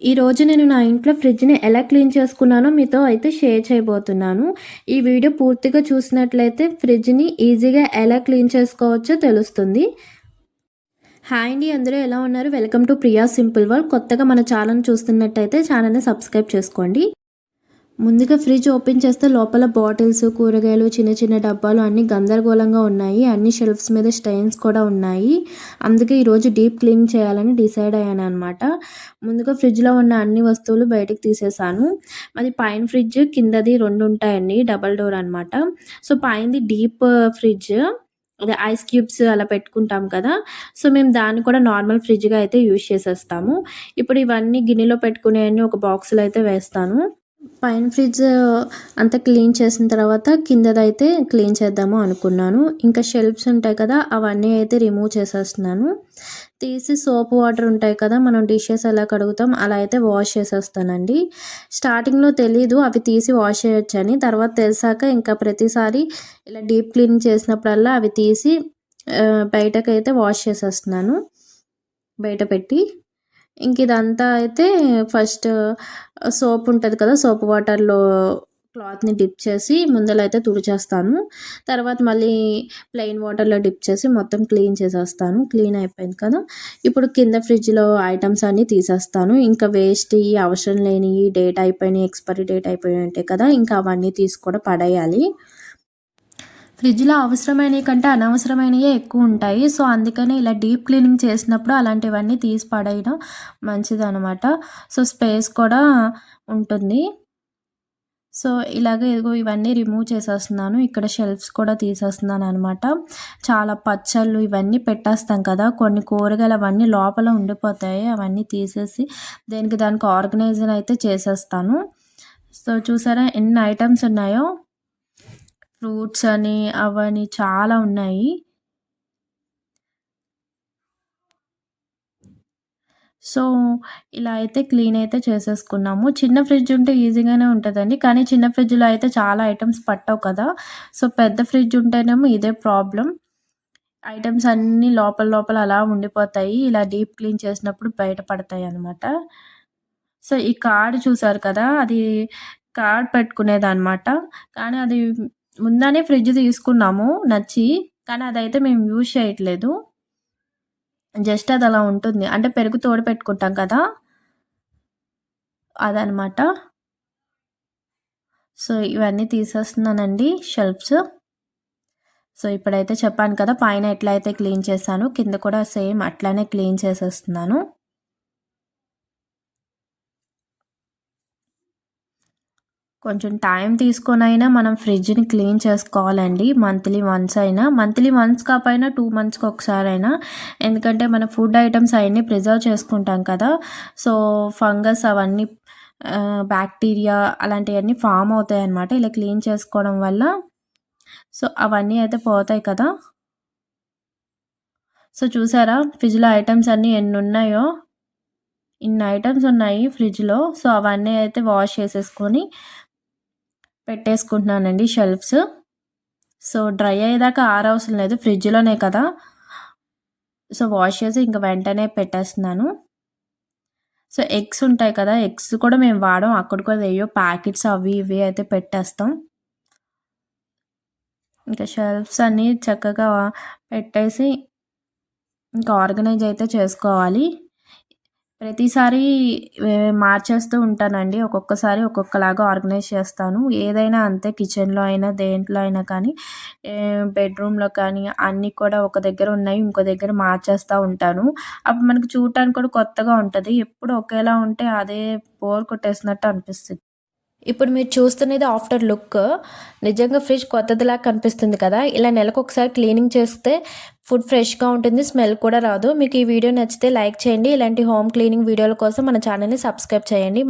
ఈరోజు నేను నా ఇంట్లో ఫ్రిడ్జ్ని ఎలా క్లీన్ చేసుకున్నానో మీతో అయితే షేర్ చేయబోతున్నాను. ఈ వీడియో పూర్తిగా చూసినట్లయితే ఫ్రిడ్జ్ని ఈజీగా ఎలా క్లీన్ చేసుకోవచ్చో తెలుస్తుంది. హాయ్ అండి అందరూ ఎలా ఉన్నారు? Welcome to Priya simple world. కొత్తగా మన ఛానల్ చూస్తున్నట్టయితే ఛానల్ని సబ్స్క్రైబ్ చేసుకోండి. ముందుగా ఫ్రిడ్జ్ ఓపెన్ చేస్తే లోపల బాటిల్స్ కూరగాయలు చిన్న చిన్న డబ్బాలు అన్నీ గందరగోళంగా ఉన్నాయి. అన్ని షెల్ఫ్స్ మీద స్టైన్స్ కూడా ఉన్నాయి. అందుకే ఈరోజు డీప్ క్లీన్ చేయాలని డిసైడ్ అయ్యాను అనమాట ముందుగా ఫ్రిడ్జ్లో ఉన్న అన్ని వస్తువులు బయటకు తీసేసాను. అది పైన ఫ్రిడ్జ్ కిందది రెండు ఉంటాయండి డబల్ డోర్ అనమాట సో పైనది డీప్ ఫ్రిడ్జ్ అదే ఐస్ క్యూబ్స్ అలా పెట్టుకుంటాం కదా. సో మేము దాన్ని కూడా నార్మల్ ఫ్రిడ్జ్గా అయితే యూజ్ చేసేస్తాము. ఇప్పుడు ఇవన్నీ గిన్నెలో పెట్టుకునేవన్నీ ఒక బాక్స్లో అయితే వేస్తాను. పైన ఫ్రిడ్జ్ అంతా క్లీన్ చేసిన తర్వాత కిందదైతే క్లీన్ చేద్దాము అనుకున్నాను. ఇంకా షెల్ఫ్స్ ఉంటాయి కదా అవన్నీ అయితే రిమూవ్ చేసేస్తున్నాను. తీసి సోప్ వాటర్ ఉంటాయి కదా మనం డిషెస్ ఎలా కడుగుతాం అలా అయితే వాష్ చేసేస్తానండి. స్టార్టింగ్లో తెలీదు అవి తీసి వాష్ చేయొచ్చని. తర్వాత తెలిసాక ఇంకా ప్రతిసారి ఇలా డీప్ క్లీన్ చేసినప్పుడల్లా అవి తీసి బయటకైతే వాష్ చేసేస్తున్నాను. బయట పెట్టి. ఇంక ఇదంతా అయితే ఫస్ట్ సోప్ ఉంటుంది కదా సోప్ వాటర్లో క్లాత్ని డిప్ చేసి ముందర అయితే తుడిచేస్తాను. తర్వాత మళ్ళీ ప్లెయిన్ వాటర్లో డిప్ చేసి మొత్తం క్లీన్ చేసేస్తాను. క్లీన్ అయిపోయింది కదా. ఇప్పుడు కింద ఫ్రిడ్జ్లో ఐటమ్స్ అన్నీ తీసేస్తాను. ఇంకా వేస్ట్ అవసరం లేని డేట్ అయిపోయినాయి ఎక్స్పైరీ డేట్ అయిపోయినాయి ఉంటాయి కదా ఇంకా అవన్నీ తీసి కూడా పడేయాలి. ఫ్రిడ్జ్లో అవసరమైనవి కంటే అనవసరమైనవే ఎక్కువ ఉంటాయి. సో అందుకనే ఇలా డీప్ క్లీనింగ్ చేసినప్పుడు అలాంటివన్నీ తీసి పడేయడం మంచిదనమాట. సో స్పేస్ కూడా ఉంటుంది. సో ఇలాగ ఇదిగో ఇవన్నీ రిమూవ్ చేసేస్తున్నాను. ఇక్కడ షెల్ఫ్స్ కూడా తీసేస్తున్నాను అనమాట చాలా పచ్చళ్ళు ఇవన్నీ పెట్టేస్తాం కదా. కొన్ని కూరగాయలు అవన్నీ లోపల ఉండిపోతాయి. అవన్నీ తీసేసి దేనికి దానికి ఆర్గనైజర్ అయితే చేసేస్తాను. సో చూసారా ఎన్ని ఐటమ్స్ ఉన్నాయో? ఫ్రూట్స్ అని అవని చాలా ఉన్నాయి. సో ఇలా అయితే క్లీన్ అయితే చేసేసుకున్నాము. చిన్న ఫ్రిడ్జ్ ఉంటే ఈజీగానే ఉంటుందండి. కానీ చిన్న ఫ్రిడ్జ్లో అయితే చాలా ఐటమ్స్ పట్టవు కదా. సో పెద్ద ఫ్రిడ్జ్ ఉంటేనేమో ఇదే ప్రాబ్లం ఐటమ్స్ అన్నీ లోపల లోపల అలా ఉండిపోతాయి. ఇలా డీప్ క్లీన్ చేసినప్పుడు బయట పడతాయి అనమాట సో ఈ కార్డ్ చూసారు కదా? అది కార్డ్ పెట్టుకునేదన్నమాట. కానీ అది ముందనే ఫ్రిడ్జ్ తీసుకున్నాము నచ్చి కానీ అదైతే మేము యూజ్ చేయట్లేదు. జస్ట్ అది అలా ఉంటుంది. అంటే పెరుగు తోడు పెట్టుకుంటాం కదా? అదనమాట సో ఇవన్నీ తీసేస్తున్నానండి షెల్ఫ్స్. సో ఇప్పుడైతే చెప్పాను కదా పైన ఎట్లా అయితే క్లీన్ చేశాను కింద కూడా సేమ్ అట్లానే క్లీన్ చేసేస్తున్నాను. కొంచెం టైం తీసుకొని అయినా మనం ఫ్రిడ్జ్ని క్లీన్ చేసుకోవాలండి. మంత్లీ వన్స్ అయినా. మంత్లీ వన్స్ కాపైనా టూ మంత్స్కి ఒకసారి అయినా ఎందుకంటే మన ఫుడ్ ఐటమ్స్ అవన్నీ ప్రిజర్వ్ చేసుకుంటాం కదా. సో ఫంగస్ అవన్నీ బ్యాక్టీరియా అలాంటివన్నీ ఫామ్ అవుతాయి అన్నమాట ఇలా క్లీన్ చేసుకోవడం వల్ల. సో అవన్నీ అయితే పోతాయి కదా. సో చూసారా? ఫ్రిడ్జ్లో ఐటమ్స్ అన్నీ ఎన్ని ఉన్నాయో ఇన్ని ఐటమ్స్ ఉన్నాయి ఫ్రిడ్జ్లో. సో అవన్నీ అయితే వాష్ చేసేసుకొని పెట్టేసుకుంటున్నానండి షెల్ఫ్స్. సో డ్రై అయ్యేదాకా ఆరవసరం లేదు ఫ్రిడ్జ్లోనే కదా. సో వాష్ చేసి ఇంకా వెంటనే పెట్టేస్తున్నాను. సో ఎగ్స్ ఉంటాయి కదా ఎగ్స్ కూడా మేము వాడం అక్కడ కూడా వేయో ప్యాకెట్స్ అవి ఇవి అయితే పెట్టేస్తాం. ఇంకా షెల్ఫ్స్ అన్నీ చక్కగా పెట్టేసి ఇంకా ఆర్గనైజ్ అయితే చేసుకోవాలి. ప్రతిసారి మార్చేస్తూ ఉంటానండి. ఒక్కొక్కసారి ఒక్కొక్కలాగా ఆర్గనైజ్ చేస్తాను. ఏదైనా అంతే కిచెన్లో అయినా దేంట్లో అయినా కానీ బెడ్రూమ్లో కానీ అన్నీ కూడా ఒక దగ్గర ఉన్నాయి ఇంకో దగ్గర మార్చేస్తూ ఉంటాను. అప్పుడు మనకి చూడటానికి కూడా కొత్తగా ఉంటుంది. ఎప్పుడు ఒకేలా ఉంటే అదే బోర్ కొట్టేసినట్టు అనిపిస్తుంది. ఇప్పుడు మీరు చూస్తున్నది ఆఫ్టర్ లుక్. నిజంగా ఫ్రిడ్జ్ కొత్తదిలా కనిపిస్తుంది కదా? ఇలా నెలకు ఒకసారి క్లీనింగ్ చేస్తే ఫుడ్ ఫ్రెష్గా ఉంటుంది స్మెల్ కూడా రాదు. మీకు ఈ వీడియో నచ్చితే లైక్ చేయండి. ఇలాంటి హోమ్ క్లీనింగ్ వీడియోల కోసం మన ఛానల్ని సబ్స్క్రైబ్ చేయండి.